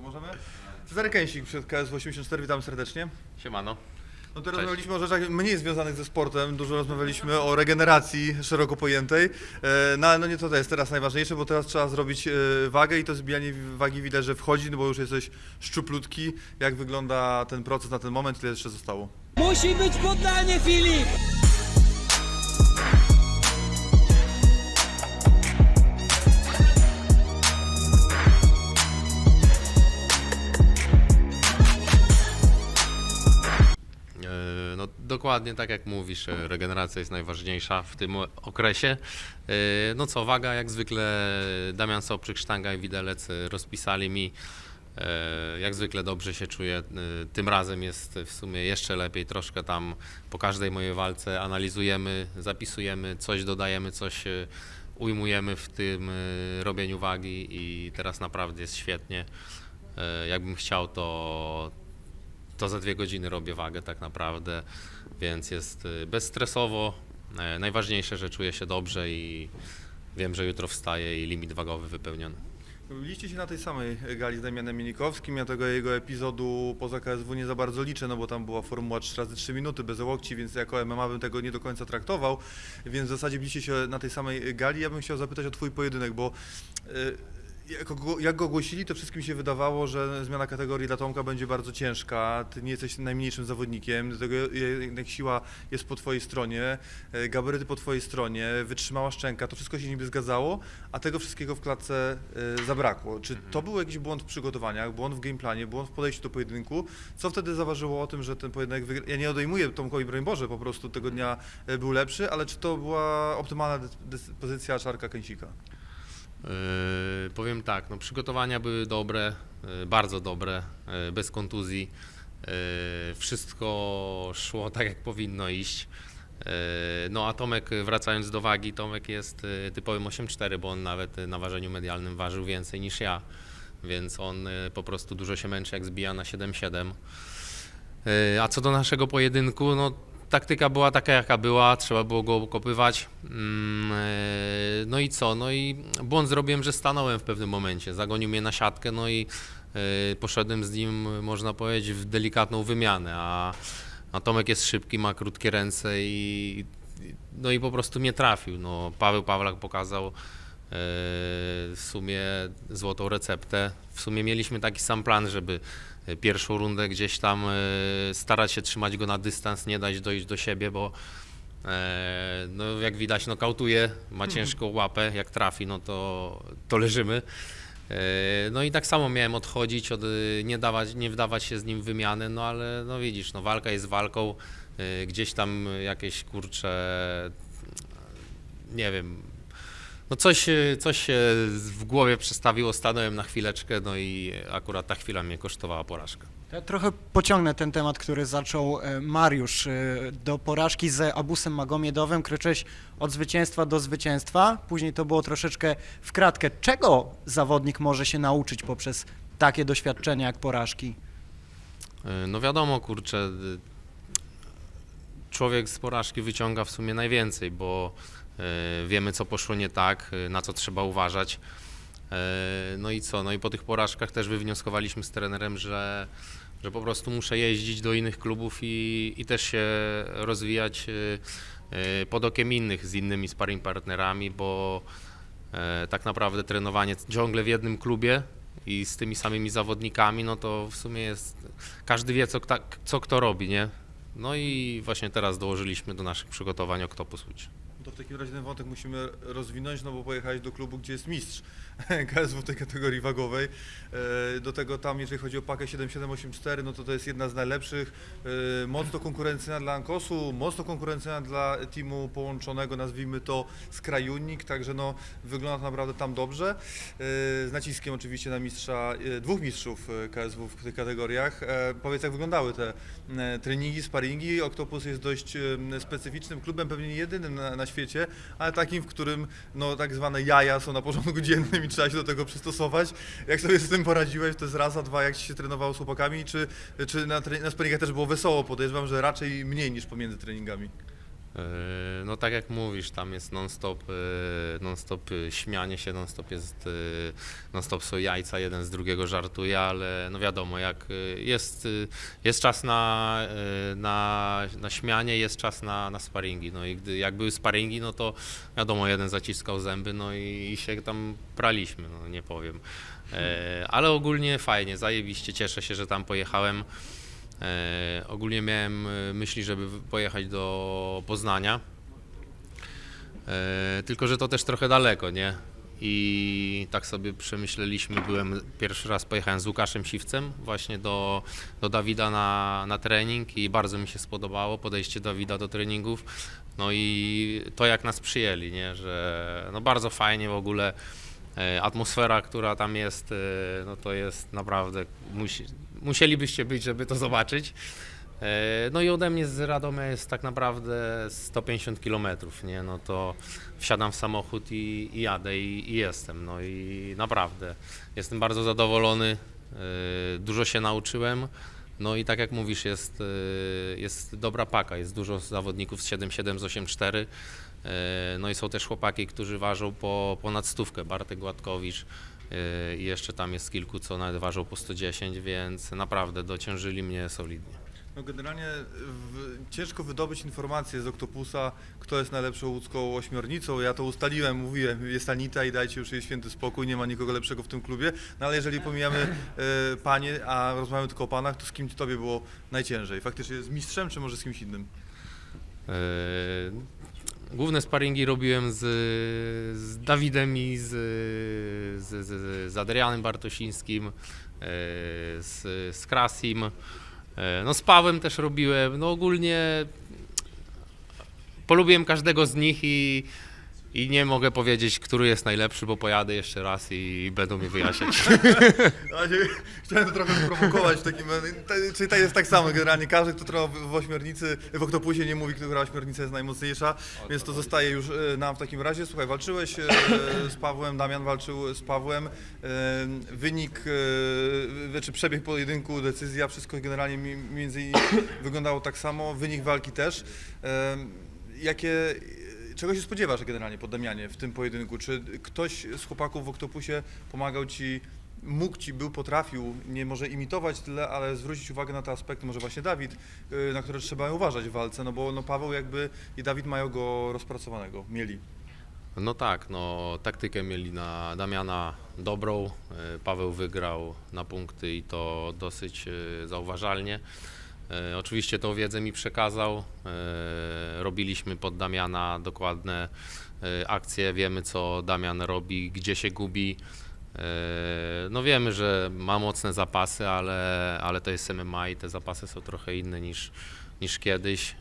Co możemy? Cezary Kęsik przed KSW 84, witam serdecznie. Siemano. No to rozmawialiśmy o rzeczach mniej związanych ze sportem, dużo rozmawialiśmy o regeneracji szeroko pojętej, E, no ale no nie to jest teraz najważniejsze, bo teraz trzeba zrobić e, wagę i to zbijanie wagi widać, że wchodzi, no bo już jesteś szczuplutki. Jak wygląda ten proces na ten moment, ile jeszcze zostało? Musi być poddanie, Filip! Dokładnie tak jak mówisz, e, regeneracja jest najważniejsza w tym okresie. E, No co, waga jak zwykle Damian Soprzyk, sztanga i widelec e, rozpisali mi. Jak zwykle dobrze się czuję. Tym razem jest w sumie jeszcze lepiej. Troszkę tam po każdej mojej walce analizujemy, zapisujemy, coś dodajemy, coś ujmujemy w tym robieniu wagi i teraz naprawdę jest świetnie. Jakbym chciał, to, to za dwie godziny robię wagę tak naprawdę, więc jest y, bezstresowo. E, Najważniejsze, że czuję się dobrze i wiem, że jutro wstaję i limit wagowy wypełniony. Byliście się na tej samej gali z Damianem Minikowskim, ja tego jego epizodu poza KSW nie za bardzo liczę, no bo tam była formuła 3 razy 3 minuty bez łokci, więc jako MMA bym tego nie do końca traktował, więc w zasadzie byliście się na tej samej gali. Ja bym chciał zapytać o twój pojedynek, bo y, jak go, jak go ogłosili, to wszystkim się wydawało, że zmiana kategorii dla Tomka będzie bardzo ciężka. Ty nie jesteś najmniejszym zawodnikiem, dlatego jednak siła jest po twojej stronie, e, gabaryty po twojej stronie, wytrzymała szczęka, to wszystko się niby zgadzało, a tego wszystkiego w klatce e, zabrakło. Czy to był jakiś błąd w przygotowaniach, błąd w gameplanie, błąd w podejściu do pojedynku? Co wtedy zaważyło o tym, że ten pojedynek wygra... Ja nie odejmuję Tomkowi, broń Boże, po prostu tego dnia e, był lepszy, ale czy to była optymalna dys- dyspozycja Czarka Kęsika? Yy, powiem tak, no przygotowania były dobre, yy, bardzo dobre, yy, bez kontuzji. Wszystko szło tak, jak powinno iść. No a Tomek, wracając do wagi, Tomek jest yy, typowym 8-4, bo on nawet na ważeniu medialnym ważył więcej niż ja, więc on po prostu dużo się męczy, jak zbija na 7-7. Yy, A co do naszego pojedynku, no taktyka była taka jaka była, trzeba było go okopywać. Mm, yy, No i co? No i błąd zrobiłem, że stanąłem w pewnym momencie. Zagonił mnie na siatkę, no i yy, poszedłem z nim, można powiedzieć, w delikatną wymianę. A, a Tomek jest szybki, ma krótkie ręce i no i po prostu mnie trafił. No, Paweł Pawlak pokazał yy, w sumie złotą receptę. W sumie mieliśmy taki sam plan, żeby y, pierwszą rundę gdzieś tam y, starać się trzymać go na dystans, nie dać dojść do siebie, bo e, no, jak widać nokautuje, ma ciężką łapę, jak trafi, no to, to leżymy. E, No i tak samo miałem odchodzić, od, nie, dawać, nie wdawać się z nim w wymianę, no ale no widzisz, no walka jest walką, e, gdzieś tam jakieś kurcze, nie wiem, no coś, coś się w głowie przestawiło, stanąłem na chwileczkę, no i akurat ta chwila mnie kosztowała porażkę. Ja trochę pociągnę ten temat, który zaczął e, Mariusz. E, Do porażki z Abusem Magomiedowym kryczyłeś od zwycięstwa do zwycięstwa. Później to było troszeczkę w kratkę. Czego zawodnik może się nauczyć poprzez takie doświadczenia jak porażki? E, No wiadomo, kurczę, człowiek z porażki wyciąga w sumie najwięcej, bo wiemy, co poszło nie tak, e, na co trzeba uważać. E, No i co? No i po tych porażkach też wywnioskowaliśmy z trenerem, że, że po prostu muszę jeździć do innych klubów i, i też się rozwijać e, e, pod okiem innych, z innymi sparring partnerami, bo e, tak naprawdę trenowanie ciągle w jednym klubie i z tymi samymi zawodnikami, no to w sumie jest, każdy wie, co, co kto robi, nie? No i właśnie teraz dołożyliśmy do naszych przygotowań Octopus Switch. To w takim razie ten wątek musimy rozwinąć, no bo pojechałeś do klubu, gdzie jest mistrz KSW tej kategorii wagowej. E, Do tego tam, jeżeli chodzi o pakę 7784, no to to jest jedna z najlepszych. E, Mocno konkurencyjna dla Ankosu, mocno konkurencyjna dla teamu połączonego, nazwijmy to Skrajunik, także no wygląda to naprawdę tam dobrze. E, Z naciskiem oczywiście na mistrza, dwóch mistrzów KSW w tych kategoriach. Powiedz, jak wyglądały te treningi, sparingi? Octopus jest dość specyficznym klubem, pewnie nie jedynym na, na świecie, ale takim, w którym no, tak zwane jaja są na porządku dziennym i trzeba się do tego przystosować. Jak sobie z tym poradziłeś, to jest raz, a dwa, jak ci się trenowało z chłopakami, czy, czy na, na też było wesoło? Podejrzewam, że raczej mniej niż pomiędzy treningami. E, No tak jak mówisz, tam jest non-stop, e, non-stop e, śmianie się, non-stop jest, non-stop są jajca, jeden z drugiego żartuje, ale no wiadomo, jak jest, jest czas na, na, na śmianie, jest czas na, na sparingi, no i gdy, jak były sparingi, no to wiadomo, jeden zaciskał zęby, no i, i się tam praliśmy, no nie powiem. Ale ogólnie fajnie, zajebiście, cieszę się, że tam pojechałem. E, ogólnie miałem e, myśli, żeby pojechać do Poznania. E, tylko, że to też trochę daleko, nie? I tak sobie przemyśleliśmy, byłem pierwszy raz pojechałem z Łukaszem Siwcem właśnie do, do Dawida na, na trening i bardzo mi się spodobało podejście Dawida do treningów. No i to jak nas przyjęli, nie? Że no bardzo fajnie w ogóle atmosfera, która tam jest, no to jest naprawdę, musi, musielibyście być, żeby to zobaczyć. E, No i ode mnie z Radomia jest tak naprawdę 150 km, nie? No to wsiadam w samochód i, i jadę i, i jestem. No i naprawdę jestem bardzo zadowolony, e, dużo się nauczyłem. No i tak jak mówisz, jest, e, jest dobra paka, jest dużo zawodników z 7,7, z 8,4. E, No i są też chłopaki, którzy ważą po ponad stówkę, Bartek Gładkowicz i jeszcze tam jest kilku, co nawet ważą po 110, więc naprawdę dociążyli mnie solidnie. No generalnie w, ciężko wydobyć informacje z Oktopusa, kto jest najlepszą łódzką ośmiornicą. Ja to ustaliłem, mówiłem, jest Anita i dajcie już jej święty spokój, nie ma nikogo lepszego w tym klubie. No ale jeżeli pomijamy e, panie, a rozmawiamy tylko o panach, to z kim tobie było najciężej? Faktycznie z mistrzem, czy może z kimś innym? E, Główne sparingi robiłem z, z Dawidem i z, z, z, z Adrianem Bartosińskim, e, z, z Krasim. E, No z Pawłem też robiłem. No ogólnie polubiłem każdego z nich i, i nie mogę powiedzieć, który jest najlepszy, bo pojadę jeszcze raz i będą mi wyjaśniać. Chciałem to trochę sprowokować w takim, czyli to jest tak samo generalnie, każdy, kto trwał w, w ośmiornicy, w oktopusie nie mówi, która ośmiornica jest najmocniejsza, więc to zostaje już e, nam w takim razie. Słuchaj, walczyłeś e, z Pawłem, Damian walczył z Pawłem, e, wynik, e, znaczy przebieg pojedynku, decyzja, wszystko generalnie mi- między innymi wyglądało tak samo, wynik walki też. E, Jakie, czego się spodziewasz generalnie po Damianie w tym pojedynku? Czy ktoś z chłopaków w Oktopusie pomagał ci, mógł ci, był, potrafił, nie może imitować tyle, ale zwrócić uwagę na te aspekty, może właśnie Dawid, y, na które trzeba uważać w walce, no bo no Paweł jakby i Dawid mają go rozpracowanego, mieli. No tak, no taktykę mieli na Damiana dobrą. E, Paweł wygrał na punkty i to dosyć e, zauważalnie. E, Oczywiście tą wiedzę mi przekazał. E, Robiliśmy pod Damiana dokładne e, akcje, wiemy co Damian robi, gdzie się gubi. No wiemy, że ma mocne zapasy, ale, ale to jest MMA i te zapasy są trochę inne niż, niż kiedyś.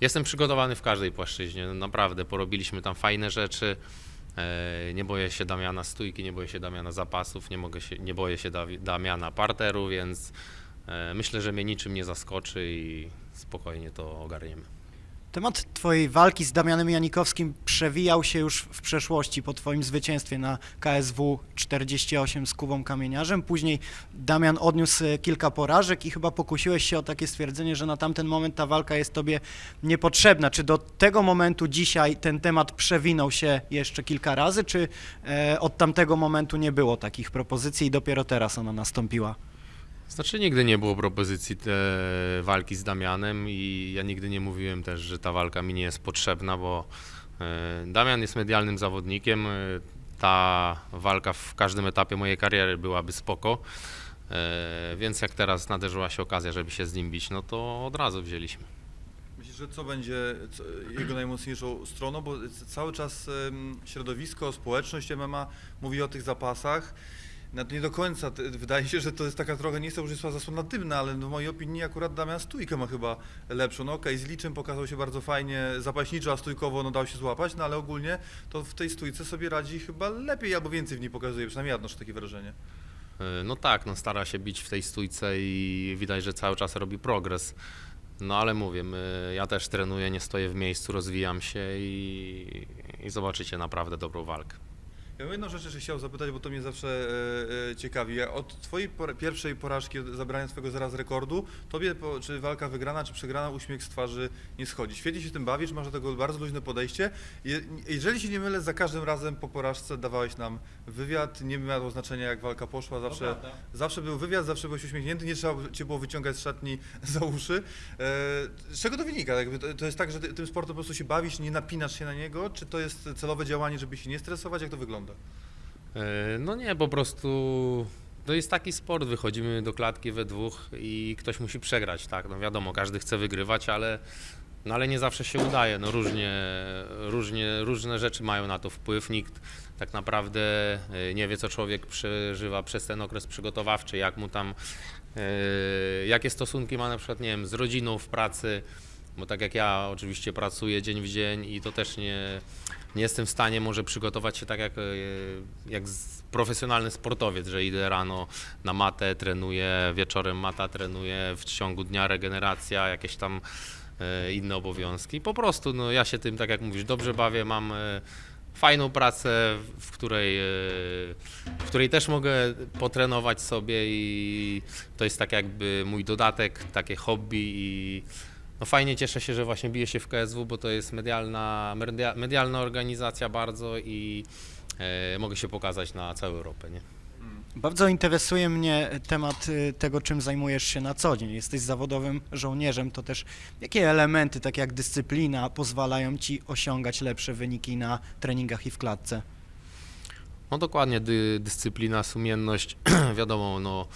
Jestem przygotowany w każdej płaszczyźnie, naprawdę, porobiliśmy tam fajne rzeczy. E, Nie boję się Damiana stójki, nie boję się Damiana zapasów, nie, mogę się, nie boję się Damiana parteru, więc e, myślę, że mnie niczym nie zaskoczy i spokojnie to ogarniemy. Temat twojej walki z Damianem Janikowskim przewijał się już w przeszłości po twoim zwycięstwie na KSW 48 z Kubą Kamieniarzem. Później Damian odniósł e, kilka porażek i chyba pokusiłeś się o takie stwierdzenie, że na tamten moment ta walka jest tobie niepotrzebna. Czy do tego momentu dzisiaj ten temat przewinął się jeszcze kilka razy, czy e, od tamtego momentu nie było takich propozycji i dopiero teraz ona nastąpiła? Znaczy nigdy nie było propozycji te walki z Damianem i ja nigdy nie mówiłem też, że ta walka mi nie jest potrzebna, bo e, Damian jest medialnym zawodnikiem. e, Ta walka w każdym etapie mojej kariery byłaby spoko. e, Więc jak teraz nadarzyła się okazja, żeby się z nim bić, no to od razu wzięliśmy. Myślisz, że co będzie jego najmocniejszą stroną, bo cały czas środowisko, społeczność MMA mówi o tych zapasach. No nie do końca, wydaje się, że to jest taka trochę, nie chcę użyć słowa zasłona dymna, ale w mojej opinii akurat Damian Stójkę ma chyba lepszą. No okej, z liczem pokazał się bardzo fajnie, zapaśniczo, a stójkowo no dał się złapać, no ale ogólnie to w tej stójce sobie radzi chyba lepiej albo więcej w niej pokazuje, przynajmniej ja odnoszę takie wrażenie. E, No tak, no stara się bić w tej stójce i widać, że cały czas robi progres. No ale mówię, my, ja też trenuję, nie stoję w miejscu, rozwijam się i, i zobaczycie naprawdę dobrą walkę. Ja mam jedną rzecz jeszcze chciał zapytać, bo to mnie zawsze e, e, ciekawi. Ja Od twojej por- pierwszej porażki, od zabrania swojego zaraz rekordu, tobie po, czy walka wygrana, czy przegrana, uśmiech z twarzy nie schodzi. Świetnie się tym bawisz, masz do tego bardzo luźne podejście. Je, jeżeli się nie mylę, za każdym razem po porażce dawałeś nam wywiad, nie miało znaczenia jak walka poszła, zawsze, zawsze był wywiad, zawsze byłeś uśmiechnięty, nie trzeba cię było wyciągać z szatni za uszy. E, z czego to wynika? Jakby to, to jest tak, że ty, tym sportem po prostu się bawisz, nie napinasz się na niego, czy to jest celowe działanie, żeby się nie stresować? Jak to wygląda? E, No nie, po prostu to jest taki sport, wychodzimy do klatki we dwóch i ktoś musi przegrać, tak, no wiadomo, każdy chce wygrywać, ale, no ale nie zawsze się udaje, no różnie, różnie, różne rzeczy mają na to wpływ, nikt tak naprawdę e, nie wie, co człowiek przeżywa przez ten okres przygotowawczy, jak mu tam, e, jakie stosunki ma na przykład, nie wiem, z rodziną w pracy, bo tak jak ja oczywiście pracuję dzień w dzień i to też nie, nie jestem w stanie może przygotować się tak jak, e, jak profesjonalny sportowiec, że idę rano na matę, trenuję, wieczorem mata trenuję, w ciągu dnia regeneracja, jakieś tam e, inne obowiązki. Po prostu no, ja się tym, tak jak mówisz, dobrze bawię, mam e, fajną pracę, w której, w której też mogę potrenować sobie i to jest tak jakby mój dodatek, takie hobby i no fajnie cieszę się, że właśnie biję się w KSW, bo to jest medialna, media, medialna organizacja bardzo i e, mogę się pokazać na całą Europę. Nie? Bardzo interesuje mnie temat y, tego, czym zajmujesz się na co dzień. Jesteś zawodowym żołnierzem, to też jakie elementy, takie jak dyscyplina, pozwalają ci osiągać lepsze wyniki na treningach i w klatce? No dokładnie, dy, dyscyplina, sumienność, wiadomo, no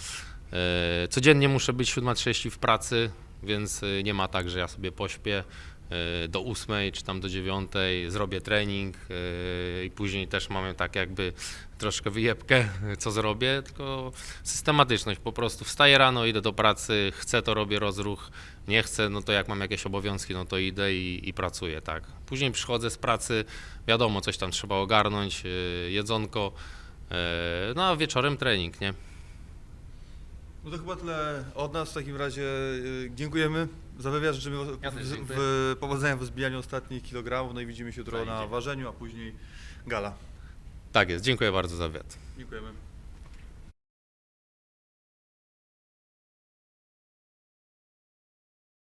e, codziennie muszę być 7.30 w pracy, więc e, nie ma tak, że ja sobie pośpię e, do 8 czy tam do 9, zrobię trening e, i później też mamy tak jakby troszkę wyjebkę, co zrobię, tylko systematyczność, po prostu wstaję rano, idę do pracy, chcę to robię rozruch, nie chcę, no to jak mam jakieś obowiązki, no to idę i, i pracuję, tak. Później przychodzę z pracy, wiadomo, coś tam trzeba ogarnąć, jedzonko, no a wieczorem trening, nie? No to chyba tyle od nas. W takim razie y, dziękujemy za wywiad. Życzymy Ja też w, dziękuję. w, powodzenia w zbijaniu ostatnich kilogramów. No i widzimy się jutro Fajnie, na ważeniu, a później gala. Tak jest, dziękuję bardzo za wywiad. Dziękujemy.